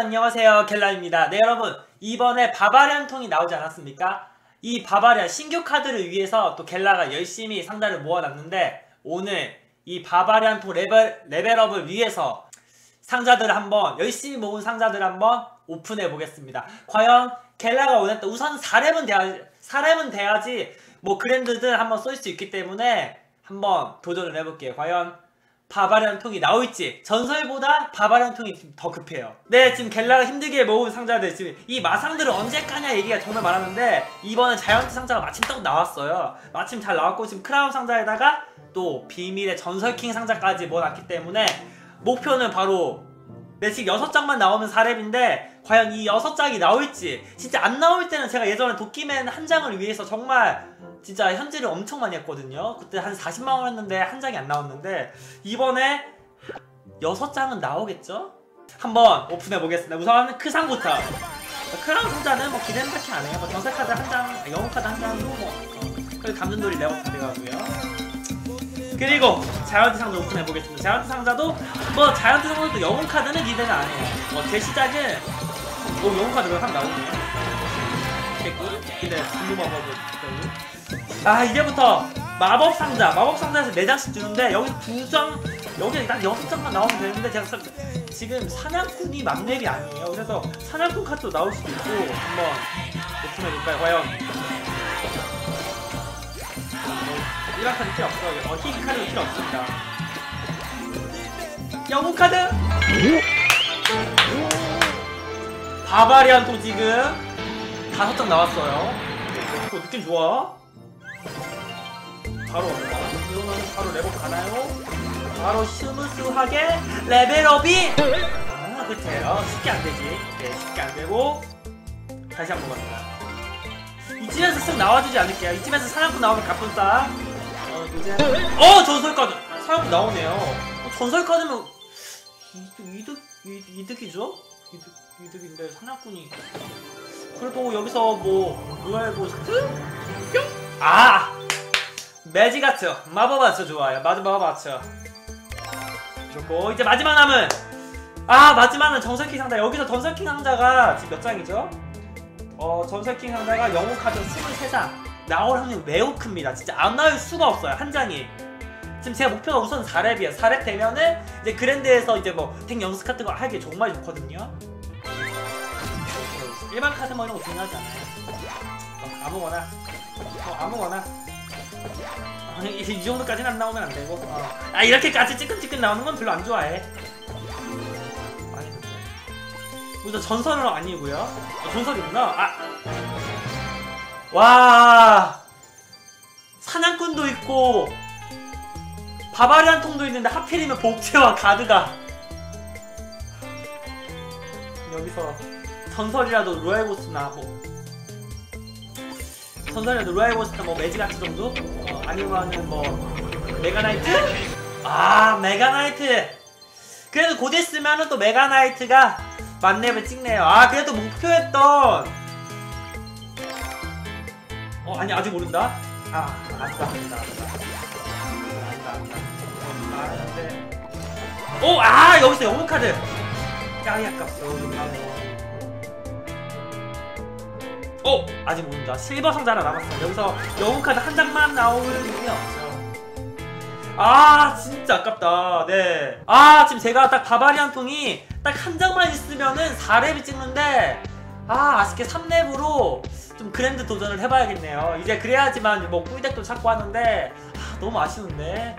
안녕하세요. 켈라입니다. 네 여러분. 이번에 바바리안 통이 나오지 않았습니까? 이 바바리안 신규 카드를 위해서 또 켈라가 열심히 상자를 모아놨는데 오늘 이 바바리안 통 레벨, 레벨업을 위해서 상자들을 한번 열심히 모은 상자들을 한번 오픈해 보겠습니다. 과연 켈라가 원했던 우선 4렙은 돼야지 4렙은 돼야지 뭐 그랜드든 한번 쏠 수 있기 때문에 한번 도전을 해볼게요. 과연 바바리안 통이 나올지 전설보다 바바리안 통이 더 급해요. 네 지금 갤라가 힘들게 모은 상자들 지금 이 마상들을 언제 까냐 얘기가 정말 많았는데 이번에 자이언트 상자가 마침 딱 나왔어요. 마침 잘 나왔고 지금 크라운 상자에다가 또 비밀의 전설킹 상자까지 모아놨기 때문에 목표는 바로 네 지금 6장만 나오면 4렙인데 과연 이 6장이 나올지 진짜 안 나올 때는 제가 예전에 도끼맨 한 장을 위해서 정말 진짜 현질을 엄청 많이 했거든요 그때 한 40만원 했는데 한 장이 안 나왔는데 이번에 6장은 나오겠죠? 한번 오픈해 보겠습니다 우선 크상부터 크라운 상자는 뭐 기대는 딱히 안 해요 뭐 전설카드 한장 영웅카드 한 장으로 뭐 어, 그리고 감전돌이 레벨업 돼가고요 그리고 자이언트 상자 오픈해 보겠습니다. 자이언트 상자도 뭐 자이언트 상자도 영웅 카드는 기대가 안 해요. 뭐 제 시작은 오 영웅 카드가 한 나오네요. 됐고 근데 마법을 아 이제부터 마법 상자 마법 상자에서 4 장씩 주는데 여기 두장 여기 딱 여섯 장만 나오면 되는데 제가 지금 사냥꾼이 만렙이 아니에요. 그래서 사냥꾼 카드도 나올 수도 있고 한번 오픈해 볼까요? 과연 이런 카드 필요 없어요. 어, 흰 카드 필요 없습니다. 영웅 카드! 바바리안 또 지금 다섯 장 나왔어요. 어, 느낌 좋아. 바로 옵니다. 이러면 바로 레벨 가나요? 바로 스무스하게 레벨업이! 아, 그쵸. 쉽게 안 되지. 네, 쉽게 안 되고. 다시 한 번 갑니다. 이쯤에서 쓱 나와주지 않을게요. 이쯤에서 사냥꾼 나오면 가뿐싸. 이제 어 전설 카드 사람 나오네요. 어, 전설 카드면 이득 이득 이득 이죠 이득 이득인데 사냥꾼이 그래도 여기서 뭐 로얄 고스트 뿅! 아 매직 아트 마법 아트 좋아요. 마드 마법 아트 좋고 이제 마지막 남은 아 마지막은 전설킹 상자 여기서 전설킹 상자가 지금 몇 장이죠? 어 전설킹 상자가 영웅 카드 23장 나올 확률이 매우 큽니다. 진짜 안 나올 수가 없어요. 한 장이. 지금 제가 목표가 우선 4렙이에요. 4렙 되면은 이제 그랜드에서 이제 뭐택 연습 같은 거 하기 정말 좋거든요. 일반 카드 뭐 이런 거 중요하지 않아요. 어, 아무거나. 어, 아무거나. 아니, 이, 이 정도까지는 안 나오면 안 되고. 어. 아, 이렇게까지 찌끈찌끈 나오는 건 별로 안 좋아해. 무슨 전설은 아니고요. 어, 전설이구나. 아. 와 사냥꾼도 있고 바바리안 통도 있는데 하필이면 복제와 가드가 여기서 전설이라도 로얄고스나 뭐 전설이라도 로얄고스나 뭐 매직아트 정도? 어, 아니면은 뭐 메가나이트? 아 메가나이트 그래도 곧 있으면은 또 메가나이트가 만렙을 찍네요 아 그래도 목표했던 어 아니 아직 모른다? 아 안다 안다 안돼 오 아 여기서 영웅 카드. 짱이 아깝어 어 아직 모른다 실버 상자 하나 남았어 여기서 영웅 카드 한 장만 없죠 아 진짜 아깝다. 네 아 지금 제가 딱 바바리안 통이 딱 한 장만 있으면은 4렙이 찍는데 아 아쉽게 3렙으로 좀 그랜드 도전을 해봐야겠네요. 이제 그래야지만 뭐 꿀덱도 찾고 하는데 아, 너무 아쉬운데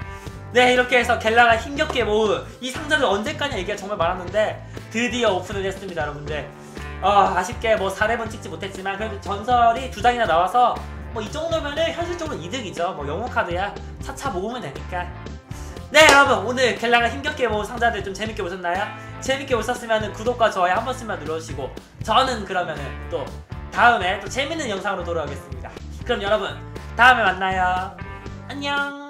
네 이렇게 해서 갤라가 힘겹게 모은 이 상자를 언제까지 얘기가 정말 많았는데 드디어 오픈을 했습니다 여러분들 어, 아쉽게 뭐 4렙은 찍지 못했지만 그래도 전설이 두 장이나 나와서 뭐 이 정도면은 현실적으로 이득이죠 뭐 영웅 카드야 차차 모으면 되니까 네 여러분 오늘 갤라가 힘겹게 모은 상자들 좀 재밌게 보셨나요? 재밌게 보셨으면 구독과 좋아요 한 번씩만 눌러주시고 저는 그러면은 또 다음에 또 재밌는 영상으로 돌아오겠습니다. 그럼 여러분 다음에 만나요. 안녕.